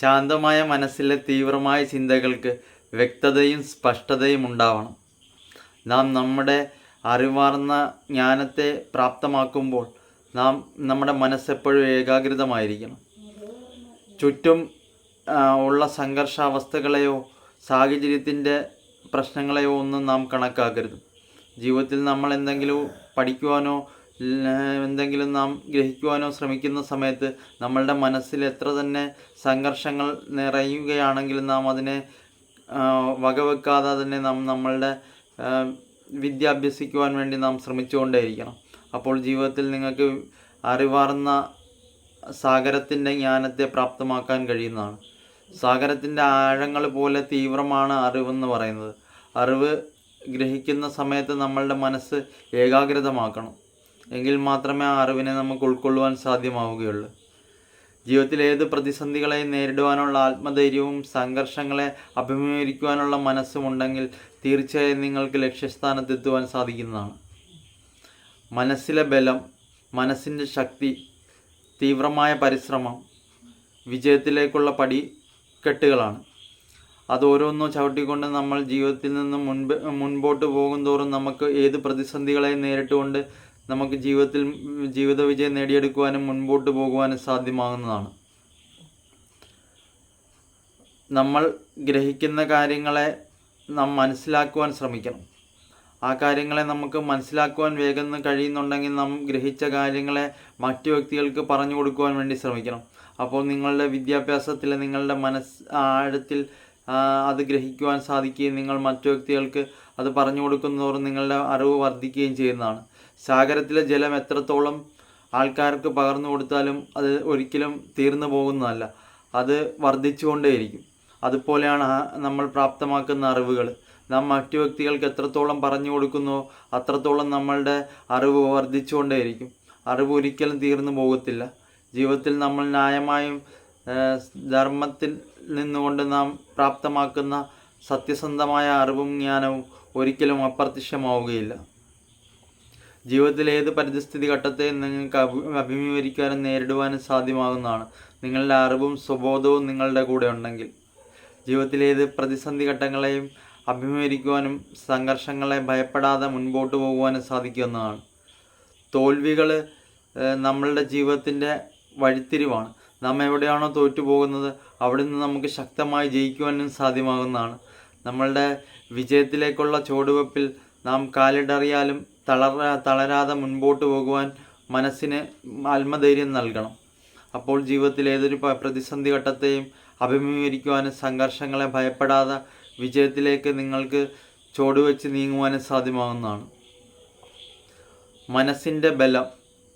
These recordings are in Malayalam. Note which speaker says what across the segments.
Speaker 1: ശാന്തമായ മനസ്സിലെ തീവ്രമായ ചിന്തകൾക്ക് വ്യക്തതയും സ്പഷ്ടതയും ഉണ്ടാവണം. നാം നമ്മുടെ അറിവാർന്ന ജ്ഞാനത്തെ പ്രാപ്തമാക്കുമ്പോൾ നാം നമ്മുടെ മനസ്സെപ്പോഴും ഏകാഗ്രതമായിരിക്കണം. ചുറ്റും ഉള്ള സംഘർഷാവസ്ഥകളെയോ സാഹചര്യത്തിന്റെ പ്രശ്നങ്ങളെയോ ഒന്നും നാം കണക്കാക്കരുത്. ജീവിതത്തിൽ നമ്മൾ എന്തെങ്കിലും പഠിക്കുവാനോ എന്തെങ്കിലും നാം ഗ്രഹിക്കുവാനോ ശ്രമിക്കുന്ന സമയത്ത് നമ്മളുടെ മനസ്സിൽ എത്ര തന്നെ സംഘർഷങ്ങൾ നിറയുകയാണെങ്കിലും നാം അതിനെ വകവെക്കാതെ തന്നെ നാം നമ്മളുടെ വിദ്യ അഭ്യസിക്കുവാൻ വേണ്ടി നാം ശ്രമിച്ചുകൊണ്ടേയിരിക്കണം. അപ്പോൾ ജീവിതത്തിൽ നിങ്ങൾക്ക് അറിവാർന്ന സാഗരത്തിന്റെ ജ്ഞാനത്തെ പ്രാപ്തമാക്കാൻ കഴിയുന്നതാണ്. സാഗരത്തിന്റെ ആഴങ്ങൾ പോലെ തീവ്രമാണ് അറിവെന്ന് പറയുന്നത്. അറിവ് ഗ്രഹിക്കുന്ന സമയത്ത് നമ്മളുടെ മനസ്സ് ഏകാഗ്രതമാക്കണം. എങ്കിൽ മാത്രമേ ആ അറിവിനെ നമുക്ക് ഉൾക്കൊള്ളുവാൻ സാധ്യമാവുകയുള്ളൂ. ജീവിതത്തിൽ ഏത് പ്രതിസന്ധികളെയും നേരിടുവാനുള്ള ആത്മധൈര്യവും സംഘർഷങ്ങളെ അഭിമുഖീകരിക്കുവാനുള്ള മനസ്സും ഉണ്ടെങ്കിൽ തീർച്ചയായും നിങ്ങൾക്ക് ലക്ഷ്യസ്ഥാനത്തെത്തുവാൻ സാധിക്കുന്നതാണ്. മനസ്സിലെ ബലം മനസ്സിന്റെ ശക്തി തീവ്രമായ പരിശ്രമം വിജയത്തിലേക്കുള്ള പടിക്കെട്ടുകളാണ്. അത് ഓരോന്നും ചവിട്ടിക്കൊണ്ട് നമ്മൾ ജീവിതത്തിൽ നിന്ന് മുൻപ് മുൻപോട്ട് പോകും തോറും നമുക്ക് ഏത് പ്രതിസന്ധികളെയും നേരിട്ടുകൊണ്ട് നമുക്ക് ജീവിതത്തിൽ ജീവിത വിജയം നേടിയെടുക്കുവാനും മുൻപോട്ട് പോകുവാനും സാധ്യമാകുന്നതാണ്. നമ്മൾ ഗ്രഹിക്കുന്ന കാര്യങ്ങളെ നാം മനസ്സിലാക്കുവാൻ ശ്രമിക്കണം. ആ കാര്യങ്ങളെ നമുക്ക് മനസ്സിലാക്കുവാൻ വേഗം കഴിയുന്നുണ്ടെങ്കിൽ നാം ഗ്രഹിച്ച കാര്യങ്ങളെ മറ്റു വ്യക്തികൾക്ക് പറഞ്ഞു കൊടുക്കുവാൻ വേണ്ടി ശ്രമിക്കണം. അപ്പോൾ നിങ്ങളുടെ വിദ്യാഭ്യാസത്തിൽ നിങ്ങളുടെ മനസ്സ് ആഴത്തിൽ അത് ഗ്രഹിക്കുവാൻ സാധിക്കുകയും നിങ്ങൾ മറ്റു വ്യക്തികൾക്ക് അത് പറഞ്ഞു കൊടുക്കുന്നതോറും നിങ്ങളുടെ അറിവ് വർദ്ധിക്കുകയും ചെയ്യുന്നതാണ്. സാഗരത്തിലെ ജലം എത്രത്തോളം ആൾക്കാർക്ക് പകർന്നു കൊടുത്താലും അത് ഒരിക്കലും തീർന്നു പോകുന്നതല്ല. അത് വർദ്ധിച്ചുകൊണ്ടേയിരിക്കും. അതുപോലെയാണ് നമ്മൾ പ്രാപ്തമാക്കുന്ന അറിവുകൾ. നാം മറ്റു വ്യക്തികൾക്ക് എത്രത്തോളം പറഞ്ഞു കൊടുക്കുന്നു അത്രത്തോളം നമ്മളുടെ അറിവ് വർദ്ധിച്ചുകൊണ്ടേയിരിക്കും. അറിവ് ഒരിക്കലും തീർന്നു പോകത്തില്ല. ജീവിതത്തിൽ നമ്മൾ ന്യായമായും ധർമ്മത്തിൽ നിന്നുകൊണ്ട് നാം പ്രാപ്തമാക്കുന്ന സത്യസന്ധമായ അറിവും ജ്ഞാനവും ഒരിക്കലും അപ്രത്യക്ഷമാവുകയില്ല. ജീവിതത്തിൽ ഏത് പരിതസ്ഥിതി ഘട്ടത്തെ നിങ്ങൾക്ക് അഭി അഭിമുഖീകരിക്കാനും നേരിടുവാനും സാധ്യമാകുന്നതാണ്. നിങ്ങളുടെ അറിവും സ്വബോധവും നിങ്ങളുടെ കൂടെ ഉണ്ടെങ്കിൽ. ജീവിതത്തിലെ ഏത് പ്രതിസന്ധി ഘട്ടങ്ങളെയും അഭിമുഖീകരിക്കുവാനും സംഘർഷങ്ങളെ ഭയപ്പെടാതെ മുൻപോട്ട് പോകുവാനും സാധിക്കുന്നതാണ്. തോൽവികൾ നമ്മളുടെ ജീവിതത്തിന്റെ വഴിത്തിരിവാണ്. നാം എവിടെയാണോ തോറ്റു പോകുന്നത് അവിടെ നിന്ന് നമുക്ക് ശക്തമായി ജയിക്കുവാനും സാധ്യമാകുന്നതാണ്. നമ്മളുടെ വിജയത്തിലേക്കുള്ള ചുവടുവെപ്പിൽ നാം കാലിടറിയാലും തളര തളരാതെ മുൻപോട്ട് പോകുവാൻ മനസ്സിന് ആത്മധൈര്യം നൽകണം. അപ്പോൾ ജീവിതത്തിൽ ഏതൊരു പ്രതിസന്ധി ഘട്ടത്തെയും അഭിമുഖീകരിക്കുവാനും സംഘർഷങ്ങളെ ഭയപ്പെടാതെ വിജയത്തിലേക്ക് നിങ്ങൾക്ക് ചുവടുവെച്ച് നീങ്ങുവാനും സാധ്യമാകുന്നതാണ്. മനസ്സിന്റെ ബലം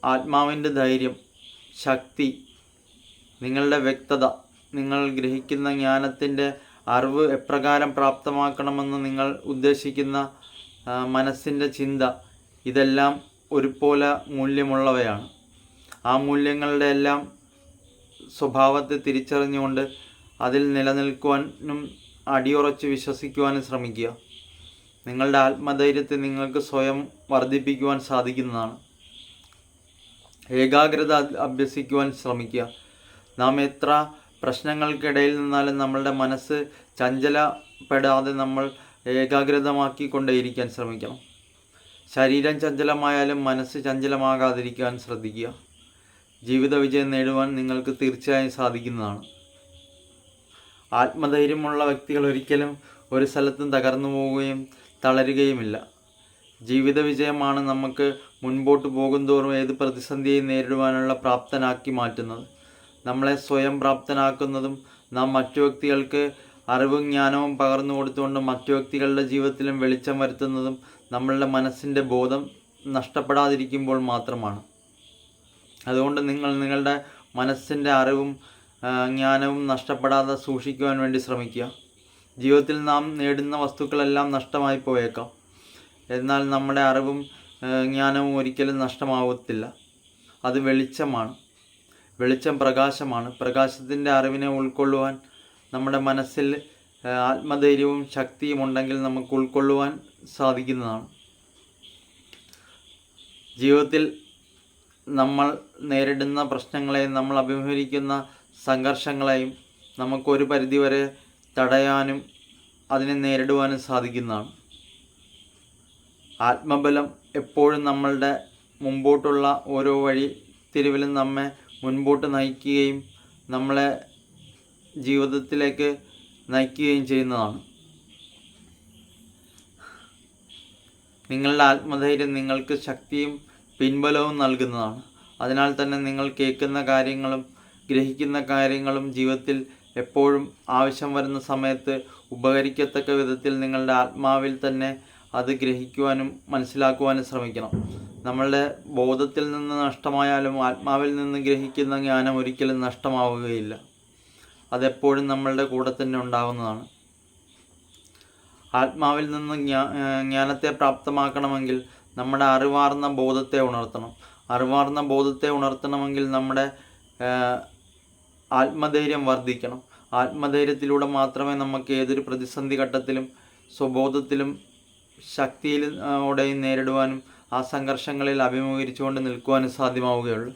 Speaker 1: ആത്മാവിന്റെ ധൈര്യം ശക്തി നിങ്ങളുടെ വ്യക്തത നിങ്ങൾ ഗ്രഹിക്കുന്ന ജ്ഞാനത്തിന്റെ അറിവ് എപ്രകാരം പ്രാപ്തമാക്കണമെന്ന് നിങ്ങൾ ഉദ്ദേശിക്കുന്ന മനസ്സിന്റെ ചിന്ത ഇതെല്ലാം ഒരുപോലെ മൂല്യമുള്ളവയാണ്. ആ മൂല്യങ്ങളുടെ എല്ലാം സ്വഭാവത്തെ തിരിച്ചറിഞ്ഞുകൊണ്ട് അതിൽ നിലനിൽക്കുവാനും അടിയുറച്ച് വിശ്വസിക്കുവാനും ശ്രമിക്കുക. നിങ്ങളുടെ ആത്മധൈര്യത്തെ നിങ്ങൾക്ക് സ്വയം വർദ്ധിപ്പിക്കുവാൻ സാധിക്കുന്നതാണ്. ഏകാഗ്രത അഭ്യസിക്കുവാൻ ശ്രമിക്കുക. നാം എത്ര പ്രശ്നങ്ങൾക്കിടയിൽ നിന്നാലും നമ്മളുടെ മനസ്സ് ചഞ്ചലപ്പെടാതെ നമ്മൾ ഏകാഗ്രതമാക്കിക്കൊണ്ടേയിരിക്കാൻ ശ്രമിക്കണം. ശരീരം ചഞ്ചലമായാലും മനസ്സ് ചഞ്ചലമാകാതിരിക്കാൻ ശ്രദ്ധിക്കുക. ജീവിത വിജയം നേടുവാൻ നിങ്ങൾക്ക് തീർച്ചയായും സാധിക്കുന്നതാണ്. ആത്മധൈര്യമുള്ള വ്യക്തികൾ ഒരിക്കലും ഒരു സ്ഥലത്തും തകർന്നു പോവുകയും തളരുകയുമില്ല. ജീവിത വിജയമാണ് നമുക്ക് മുൻപോട്ട് പോകുന്തോറും ഏത് പ്രതിസന്ധിയെയും നേരിടുവാനുള്ള പ്രാപ്തനാക്കി മാറ്റുന്നത്. നമ്മളെ സ്വയം പ്രാപ്തനാക്കുന്നതും നാം മറ്റു വ്യക്തികൾക്ക് അറിവും ജ്ഞാനവും പകർന്നു കൊടുത്തുകൊണ്ട് മറ്റു വ്യക്തികളുടെ ജീവിതത്തിലും വെളിച്ചം വരുത്തുന്നതും നമ്മളുടെ മനസ്സിന്റെ ബോധം നഷ്ടപ്പെടാതിരിക്കുമ്പോൾ മാത്രമാണ്. അതുകൊണ്ട് നിങ്ങൾ നിങ്ങളുടെ മനസ്സിന്റെ അറിവും ജ്ഞാനവും നഷ്ടപ്പെടാതെ സൂക്ഷിക്കുവാൻ വേണ്ടി ശ്രമിക്കുക. ജീവിതത്തിൽ നാം നേടുന്ന വസ്തുക്കളെല്ലാം നഷ്ടമായി പോയേക്കാം. എന്നാൽ നമ്മുടെ അറിവും ജ്ഞാനവും ഒരിക്കലും നഷ്ടമാവത്തില്ല. അത് വെളിച്ചമാണ്. വെളിച്ചം പ്രകാശമാണ്. പ്രകാശത്തിന്റെ അറിവിനെ ഉൾക്കൊള്ളുവാൻ നമ്മുടെ മനസ്സിൽ ആത്മധൈര്യവും ശക്തിയും ഉണ്ടെങ്കിൽ നമുക്ക് ഉൾക്കൊള്ളുവാൻ സാധിക്കുന്നതാണ്. ജീവിതത്തിൽ നമ്മൾ നേരിടുന്ന പ്രശ്നങ്ങളെയും നമ്മൾ അഭിമുഖീകരിക്കുന്ന സംഘർഷങ്ങളെയും നമുക്കൊരു പരിധിവരെ തടയാനും അതിനെ നേരിടുവാനും സാധിക്കുന്നതാണ്. ആത്മബലം എപ്പോഴും നമ്മളുടെ മുമ്പോട്ടുള്ള ഓരോ വഴി തിരിവിലും നമ്മെ മുൻപോട്ട് നയിക്കുകയും നമ്മളെ ജീവിതത്തിലേക്ക് നയിക്കുകയും ചെയ്യുന്നതാണ്. നിങ്ങളുടെ ആത്മധൈര്യം നിങ്ങൾക്ക് ശക്തിയും പിൻബലവും നൽകുന്നതാണ്. അതിനാൽ തന്നെ നിങ്ങൾ കേൾക്കുന്ന കാര്യങ്ങളും ഗ്രഹിക്കുന്ന കാര്യങ്ങളും ജീവിതത്തിൽ എപ്പോഴും ആവശ്യം വരുന്ന സമയത്ത് ഉപകരിക്കത്തക്ക വിധത്തിൽ നിങ്ങളുടെ ആത്മാവിൽ തന്നെ അത് ഗ്രഹിക്കുവാനും മനസ്സിലാക്കുവാനും ശ്രമിക്കണം. നമ്മളുടെ ബോധത്തിൽ നിന്ന് നഷ്ടമായാലും ആത്മാവിൽ നിന്ന് ഗ്രഹിക്കുന്ന ജ്ഞാനം ഒരിക്കലും നഷ്ടമാവുകയില്ല. അതെപ്പോഴും നമ്മളുടെ കൂടെ തന്നെ ഉണ്ടാകുന്നതാണ് ആത്മാവിൽ നിന്ന് ജ്ഞാ ജ്ഞാനത്തെ പ്രാപ്തമാക്കണമെങ്കിൽ നമ്മുടെ അറിവാർന്ന ബോധത്തെ ഉണർത്തണം. അറിവാർന്ന ബോധത്തെ ഉണർത്തണമെങ്കിൽ നമ്മുടെ ആത്മധൈര്യം വർദ്ധിക്കണം. ആത്മധൈര്യത്തിലൂടെ മാത്രമേ നമുക്ക് ഏതൊരു പ്രതിസന്ധി ഘട്ടത്തിലും സ്വബോധത്തിലും ശക്തിയിലൂടെയും നേരിടുവാനും ആ സംഘർഷങ്ങളിൽ അഭിമുഖീകരിച്ചുകൊണ്ട് നിൽക്കുവാനും സാധ്യമാവുകയുള്ളൂ.